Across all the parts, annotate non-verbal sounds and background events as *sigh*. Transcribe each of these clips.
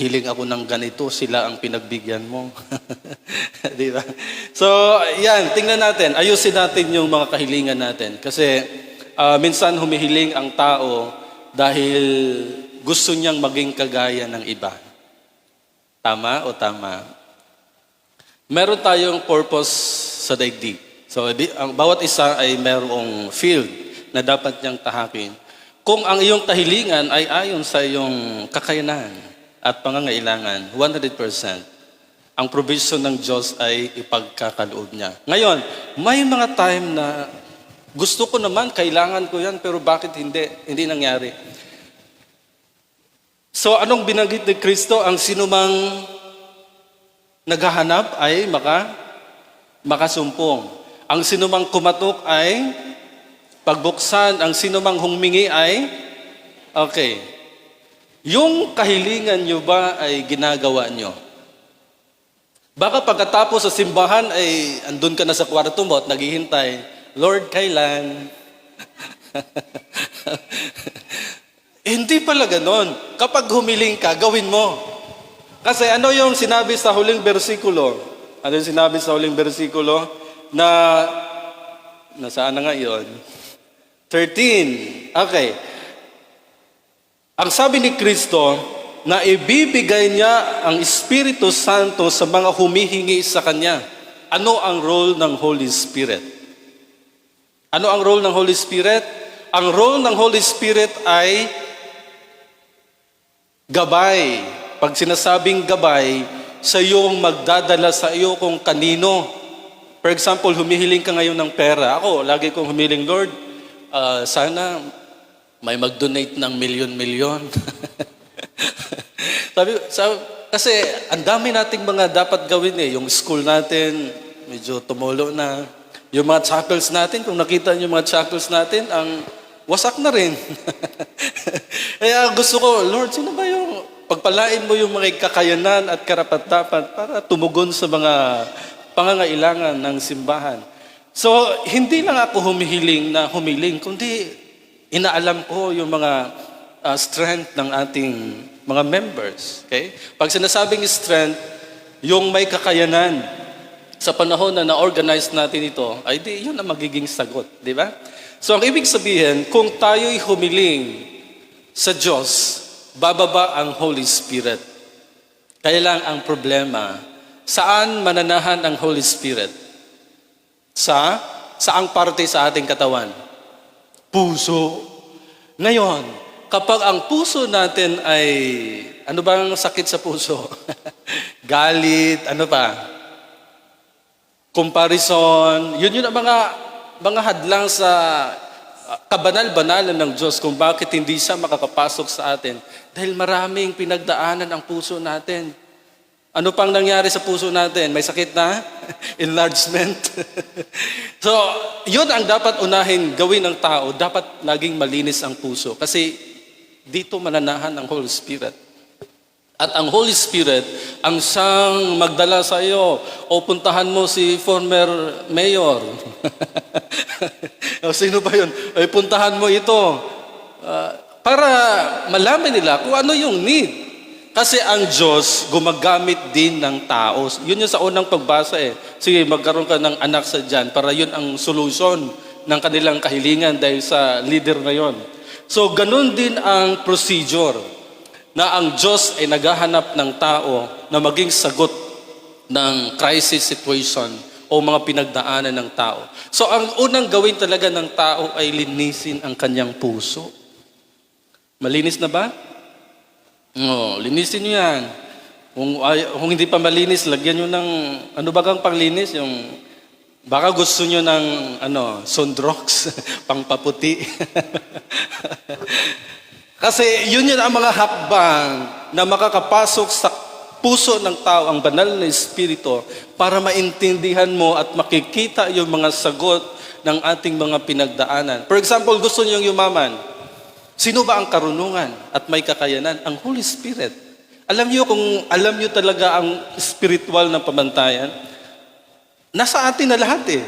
hiling ako ng ganito, sila ang pinagbigyan mo. *laughs* Di ba? So, yan, tingnan natin. Ayusin natin yung mga kahilingan natin. Kasi ah, minsan humihiling ang tao dahil gusto niyang maging kagaya ng iba. Tama o tama? Meron tayong purpose sa daigdig. So, ang bawat isa ay merong field na dapat niyang tahakin. Kung ang iyong kahilingan ay ayon sa iyong kakayanan at pangangailangan, 100%, ang provision ng Diyos ay ipagkakaloob niya. Ngayon, may mga time na gusto ko naman, kailangan ko yan, pero bakit hindi? Hindi nangyari. So, anong binanggit ni Kristo? Ang sinumang naghahanap ay maka, makasumpong. Ang sinumang kumatok ay pagbuksan. Ang sinumang humingi ay, okay. Yung kahilingan nyo ba ay ginagawa nyo? Baka pagkatapos sa simbahan ay andun ka na sa kwarto mo at naghihintay, Lord, kailan? *laughs* Hindi pala ganon. Kapag humiling ka, gawin mo. Kasi ano yung sinabi sa huling bersikulo? Ano yung sinabi sa huling bersikulo? Na, nasaan na nga yun? 13. Okay. Ang sabi ni Kristo, na ibibigay niya ang Espiritu Santo sa mga humihingi sa Kanya. Ano ang role ng Holy Spirit? Ano ang role ng Holy Spirit? Ang role ng Holy Spirit ay gabay. Pag sinasabing gabay, sa iyong magdadala sa iyo kung kanino. For example, humihiling ka ngayon ng pera. Ako, lagi kong humiling, Lord, ah, sana may mag-donate ng milyon-milyon. *laughs* sabi, sabi, kasi ang dami nating mga dapat gawin eh. Yung school natin, medyo tumulo na. Yung mga chapels natin, kung nakita niyo yung mga chapels natin, ang wasak na rin. *laughs* Kaya gusto ko, Lord, sino ba yung pagpalain mo yung mga kakayanan at karapat-dapat para tumugon sa mga pangangailangan ng simbahan. So, hindi lang ako humihiling na humiling, kundi inaalam ko yung mga uh, strength ng ating mga members. Okay? Pag sinasabing strength, yung may kakayanan sa panahon na na-organize natin ito, ay di, yun ang magiging sagot. Di ba? So, ang ibig sabihin, kung tayo'y humiling sa Diyos, bababa ang Holy Spirit. Kaya lang ang problema, saan mananahan ang Holy Spirit? Sa saang parte sa ating katawan? Puso. Ngayon, kapag ang puso natin ay, ano bang sakit sa puso? *laughs* Galit, ano pa? Comparison, yun yun ang mga, mga hadlang sa uh, kabanal-banalan ng Diyos kung bakit hindi siya makakapasok sa atin. Dahil maraming pinagdaanan ang puso natin. Ano pang nangyari sa puso natin? May sakit na? *laughs* Enlargement? *laughs* so, yun ang dapat unahin gawin ng tao. Dapat naging malinis ang puso. Kasi dito mananahan ang Holy Spirit. At ang Holy Spirit, ang siyang magdala sa iyo, o puntahan mo si former mayor. *laughs* o sino ba yun? Ay, puntahan mo ito. Ah, para malaman nila kung ano yung need. Kasi ang Diyos gumagamit din ng tao. Yun yung sa unang pagbasa eh. Sige, magkaroon ka ng anak sa dyan para yun ang solution ng kanilang kahilingan dahil sa leader na yon. So, ganun din ang procedure na ang Diyos ay naghahanap ng tao na maging sagot ng crisis situation o mga pinagdaanan ng tao. So ang unang gawin talaga ng tao ay linisin ang kanyang puso. Malinis na ba? Oo, linisin nyo yan. Kung, ay, kung hindi pa malinis, lagyan nyo ng, ano ba kang panglinis? Yung, baka gusto nyo ng, ano, Sondrox, *laughs* pangpaputi. *laughs* Kasi yun yun ang mga hakbang na makakapasok sa puso ng tao, ang banal na Espiritu, para maintindihan mo at makikita yung mga sagot ng ating mga pinagdaanan. For example, gusto niyong yumaman. Sino ba ang karunungan at may kakayanan? Ang Holy Spirit. Alam niyo kung alam niyo talaga ang spiritual na pamantayan, nasa atin na lahat eh.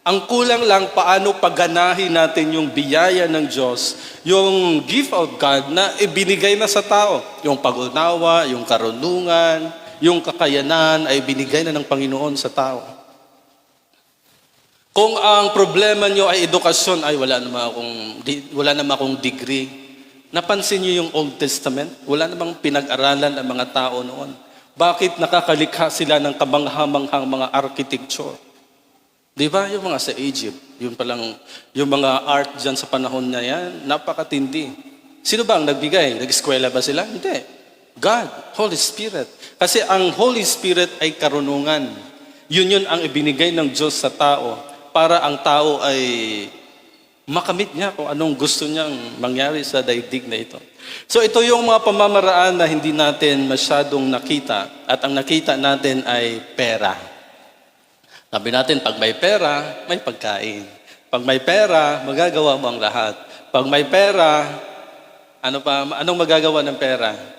Ang kulang lang paano pagganahin natin yung biyaya ng Diyos, yung gift of God na ibinigay na sa tao. Yung pag-unawa, yung karunungan, yung kakayanan ay binigay na ng Panginoon sa tao. Kung ang problema nyo ay edukasyon, ay wala naman akong, wala naman akong degree. Napansin nyo yung Old Testament? Wala namang pinag-aralan ang mga tao noon. Bakit nakakalikha sila ng kamanghamanghang mga architecture? Di ba? Yung mga sa Egypt, yung palang, yung mga art dyan sa panahon na yan, napakatindi. Sino ba ang nagbigay? Nag-eskwela ba sila? Hindi. God, Holy Spirit. Kasi ang Holy Spirit ay karunungan. Yun yun ang ibinigay ng Diyos sa tao para ang tao ay makamit niya kung anong gusto niyang mangyari sa daigdig na ito. So ito yung mga pamamaraan na hindi natin masyadong nakita at ang nakita natin ay pera. Sabi natin, pag may pera, may pagkain. Pag may pera, magagawa mo ang lahat. Pag may pera, ano pa, anong magagawa ng pera?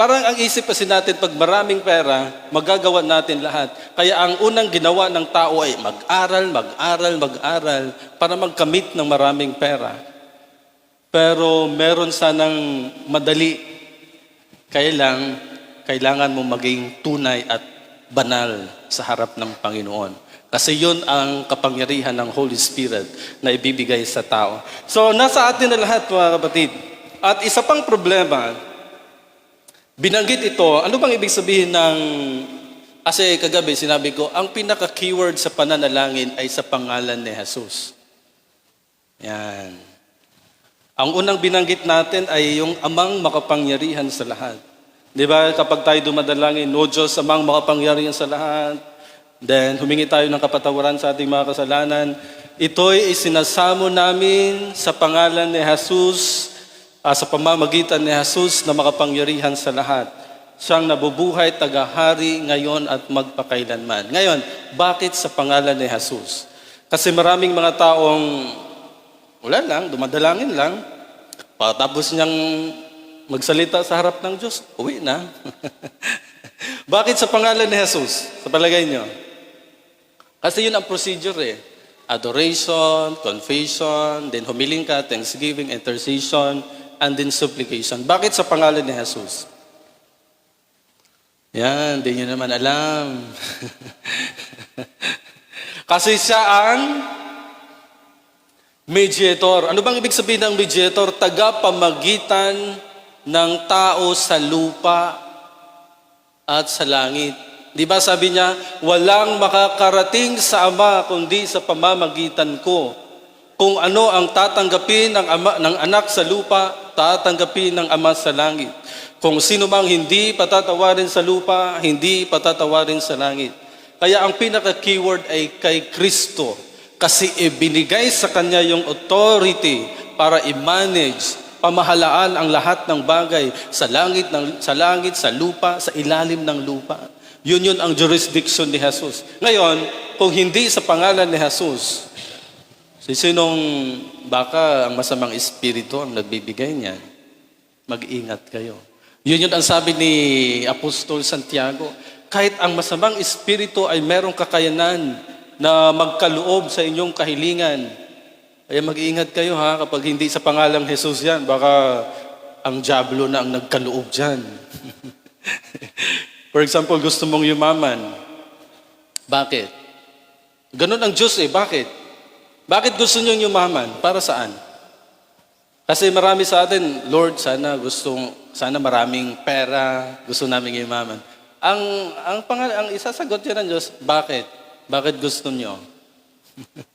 Parang ang isip kasi natin, pag maraming pera, magagawa natin lahat. Kaya ang unang ginawa ng tao ay mag-aral, mag-aral, mag-aral para magkamit ng maraming pera. Pero meron sanang madali. Kailang, kailangan mo maging tunay at banal sa harap ng Panginoon. Kasi yun ang kapangyarihan ng Holy Spirit na ibibigay sa tao. So, nasa atin na lahat, mga kapatid. At isa pang problema, binanggit ito, ano bang ibig sabihin ng... Kasi kagabi sinabi ko, ang pinaka-keyword sa pananalangin ay sa pangalan ni Jesus. Yan. Ang unang binanggit natin ay yung amang makapangyarihan sa lahat. Di ba kapag tayo dumadalangin, no Diyos amang makapangyarihan sa lahat, then humingi tayo ng kapatawaran sa ating mga kasalanan, ito'y isinasamo namin sa pangalan ni Jesus, sa pamamagitan ni Jesus na makapangyarihan sa lahat. Siyang nabubuhay, tagahari ngayon at magpakailanman. Ngayon, bakit sa pangalan ni Jesus? Kasi maraming mga taong wala lang, dumadalangin lang. Pagkatapos niyang magsalita sa harap ng Diyos, uwi na. *laughs* Bakit sa pangalan ni Jesus? Sa palagay niyo? Kasi yun ang procedure eh. Adoration, confession, then humiling ka, thanksgiving, intercession, and then supplication. Bakit sa pangalan ni Jesus? Yan, di nyo naman alam. *laughs* Kasi siya ang mediator. Ano bang ibig sabihin ng mediator? Tagapamagitan ng tao sa lupa at sa langit. Di ba sabi niya, walang makakarating sa Ama kundi sa pamamagitan ko. Kung ano ang tatanggapin ng, ama, ng anak sa lupa, tatanggapin ng Ama sa langit. Kung sino mang hindi patatawarin sa lupa, hindi patatawarin sa langit. Kaya ang pinaka-keyword ay kay Kristo. Kasi ibinigay sa Kanya yung authority para i-manage, pamahalaan ang lahat ng bagay sa langit, ng, sa langit, sa lupa, sa ilalim ng lupa. Yun yun ang jurisdiction ni Jesus. Ngayon, kung hindi sa pangalan ni Jesus, si sinong baka ang masamang espiritu ang nagbibigay niyan, mag-ingat kayo. Yun yun ang sabi ni Apostol Santiago. Kahit ang masamang espiritu ay merong kakayanan na magkaloob sa inyong kahilingan. Kaya mag-iingat kayo ha, kapag hindi sa pangalang Jesus yan, baka ang Diablo na ang nagkaloob dyan. *laughs* For example, gusto mong yumaman. Bakit? Ganun ang Diyos eh. Bakit? Bakit gusto niyong yumaman? Para saan? Kasi marami sa atin, Lord, sana gusto, sana maraming pera, gusto namin yumaman. Ang, ang, pangal, ang isasagot niya ng Diyos, bakit? Bakit gusto niyo? *laughs*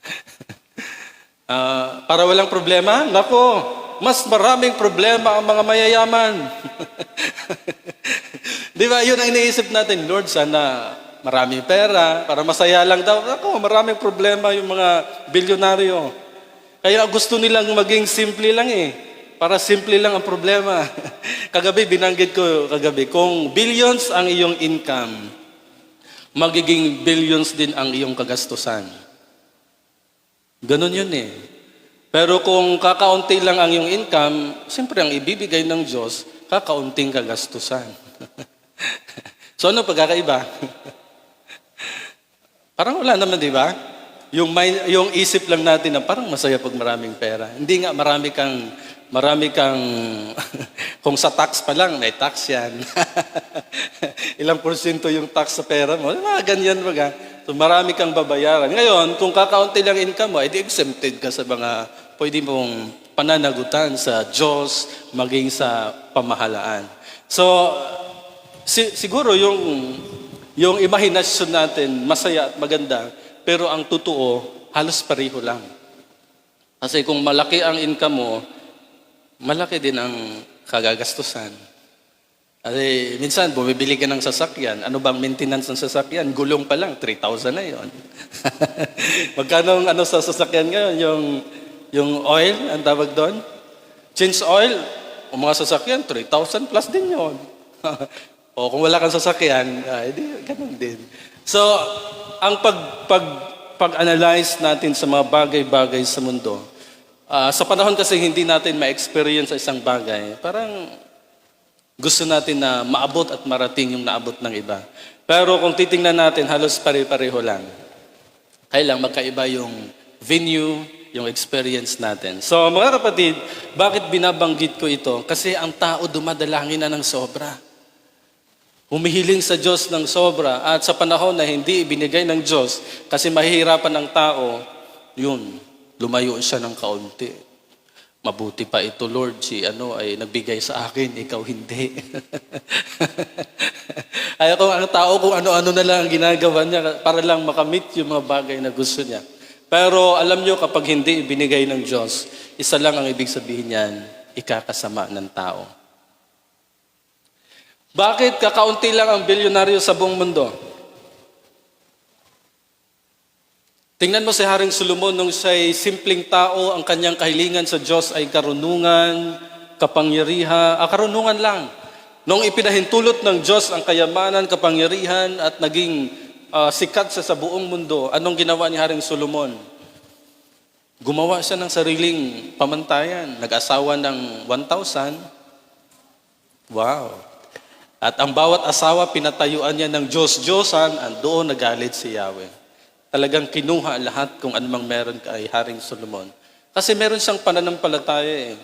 Ah, para walang problema? Nako, mas maraming problema ang mga mayayaman. *laughs* Di ba? Yun ang iniisip natin, Lord, sana maraming pera, para masaya lang daw. Ako, maraming problema yung mga bilyonaryo. Kaya gusto nilang maging simple lang eh. Para simple lang ang problema. *laughs* kagabi, binanggit ko kagabi, kung billions ang iyong income, magiging billions din ang iyong kagastusan. Ganon yun eh. Pero kung kakaunti lang ang iyong income, siyempre ang ibibigay ng Diyos, kakaunting kagastusan. *laughs* so ano pagkakaiba? *laughs* Parang wala naman, di ba? Yung, mind, yung isip lang natin na parang masaya pag maraming pera. Hindi nga marami kang, marami kang, *laughs* kung sa tax pa lang, may tax yan. *laughs* Ilang porsyento yung tax sa pera mo. Mga ganyan baga. So marami kang babayaran. Ngayon, kung kakaunti lang income mo, edi exempted ka sa mga pwede mong pananagutan sa Diyos, maging sa pamahalaan. So, si- siguro yung yung imahinasyon natin masaya at maganda, pero ang totoo, halos pareho lang. Kasi kung malaki ang income mo, malaki din ang kagagastusan. Kasi minsan, bumibili ka ng sasakyan. Ano bang maintenance ng sasakyan? Gulong pa lang, 3,000 na yon. *laughs* Magkano ang ano sa sasakyan ngayon? Yung, yung oil, ang tawag doon? Change oil, o mga sasakyan, 3,000 plus din yon. *laughs* o kung wala kang sasakyan, ah, edi, ganun din. So, ang pag, pag, pag-analyze natin sa mga bagay-bagay sa mundo, ah, sa panahon kasi hindi natin ma-experience sa isang bagay, parang gusto natin na maabot at marating yung naabot ng iba. Pero kung titingnan natin, halos pare-pareho lang. Kaya lang magkaiba yung venue, yung experience natin. So mga kapatid, bakit binabanggit ko ito? Kasi ang tao dumadalangin na ng sobra. Humihiling sa Diyos ng sobra at sa panahon na hindi ibinigay ng Diyos kasi mahihirapan ng tao, yun, lumayo siya ng kaunti. Mabuti pa ito, Lord, si ano ay nagbigay sa akin, ikaw hindi. *laughs* ay kung ang tao kung ano-ano na lang ang ginagawa niya para lang makamit yung mga bagay na gusto niya. Pero alam niyo kapag hindi ibinigay ng Diyos, isa lang ang ibig sabihin niyan, ikakasama ng tao. Bakit kakaunti lang ang bilyonaryo sa buong mundo? Tingnan mo si Haring Solomon nung siya'y simpleng tao, ang kanyang kahilingan sa Diyos ay karunungan, kapangyarihan, ah, karunungan lang. Nung ipinahintulot ng Diyos ang kayamanan, kapangyarihan at naging ah, sikat siya sa buong mundo, anong ginawa ni Haring Solomon? Gumawa siya ng sariling pamantayan. Nag-asawa ng 1,000. Wow. At ang bawat asawa, pinatayuan niya ng Diyos-Diyosan, at doon nagalit si Yahweh. Talagang kinuha lahat kung anumang meron kay Haring Solomon. Kasi meron siyang pananampalataya eh.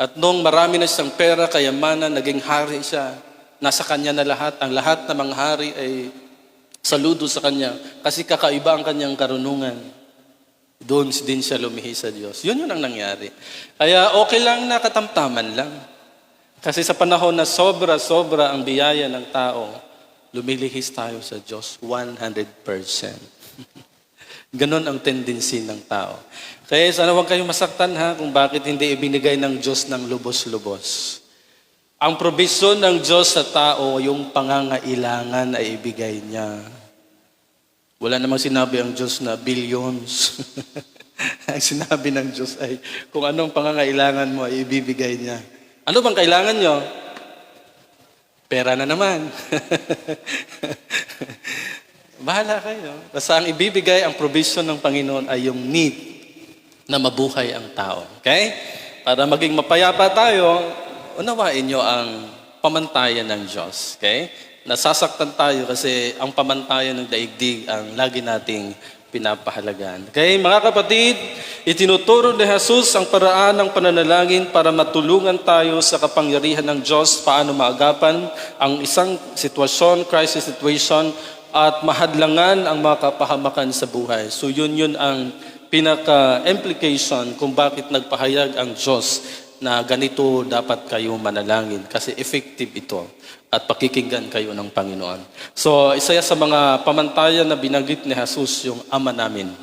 At nung marami na siyang pera, kayamanan, naging hari siya. Nasa kanya na lahat. Ang lahat ng mga hari ay saludo sa kanya. Kasi kakaiba ang kanyang karunungan. Doon din siya lumihi sa Diyos. Yun yun ang nangyari. Kaya okay lang na katamtaman lang. Kasi sa panahon na sobra-sobra ang biyaya ng tao, lumilihis tayo sa Diyos 100%. *laughs* Ganon ang tendency ng tao. Kaya sana huwag kayong masaktan ha kung bakit hindi ibinigay ng Diyos ng lubos-lubos. Ang probisyon ng Diyos sa tao, yung pangangailangan ay ibigay niya. Wala namang sinabi ang Diyos na billions. *laughs* ang sinabi ng Diyos ay kung anong pangangailangan mo ay ibibigay niya. Ano bang kailangan nyo? Pera na naman. *laughs* Bahala kayo. Basta ang ibibigay, ang provision ng Panginoon ay yung need na mabuhay ang tao. Okay? Para maging mapayapa tayo, unawain nyo ang pamantayan ng Diyos. Okay? Nasasaktan tayo kasi ang pamantayan ng daigdig ang lagi nating pinapahalagan. Okay, mga kapatid, itinuturo ni Jesus ang paraan ng pananalangin para matulungan tayo sa kapangyarihan ng Diyos paano maagapan ang isang sitwasyon, crisis situation, at mahadlangan ang mga kapahamakan sa buhay. So yun yun ang pinaka-implication kung bakit nagpahayag ang Diyos na ganito dapat kayo manalangin kasi effective ito at pakikinggan kayo ng Panginoon. So isa sa mga pamantayan na binanggit ni Jesus yung Ama namin.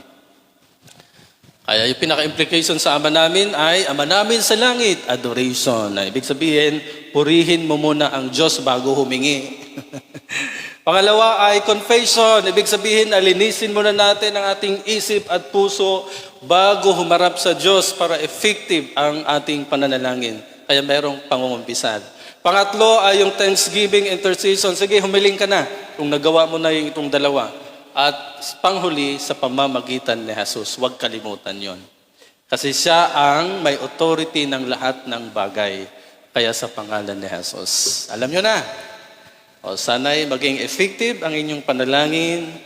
Kaya yung pinaka-implication sa Ama namin ay Ama namin sa langit, adoration. Na ibig sabihin, purihin mo muna ang Diyos bago humingi. *laughs* Pangalawa ay confession. Ibig sabihin, alinisin muna natin ang ating isip at puso bago humarap sa Diyos para effective ang ating pananalangin. Kaya merong pangungumpisal. Pangatlo ay yung thanksgiving intercession. Sige, humiling ka na kung nagawa mo na yung itong dalawa. At panghuli sa pamamagitan ni Jesus. Huwag kalimutan yon. Kasi siya ang may authority ng lahat ng bagay. Kaya sa pangalan ni Jesus. Alam nyo na, o sana'y maging effective ang inyong panalangin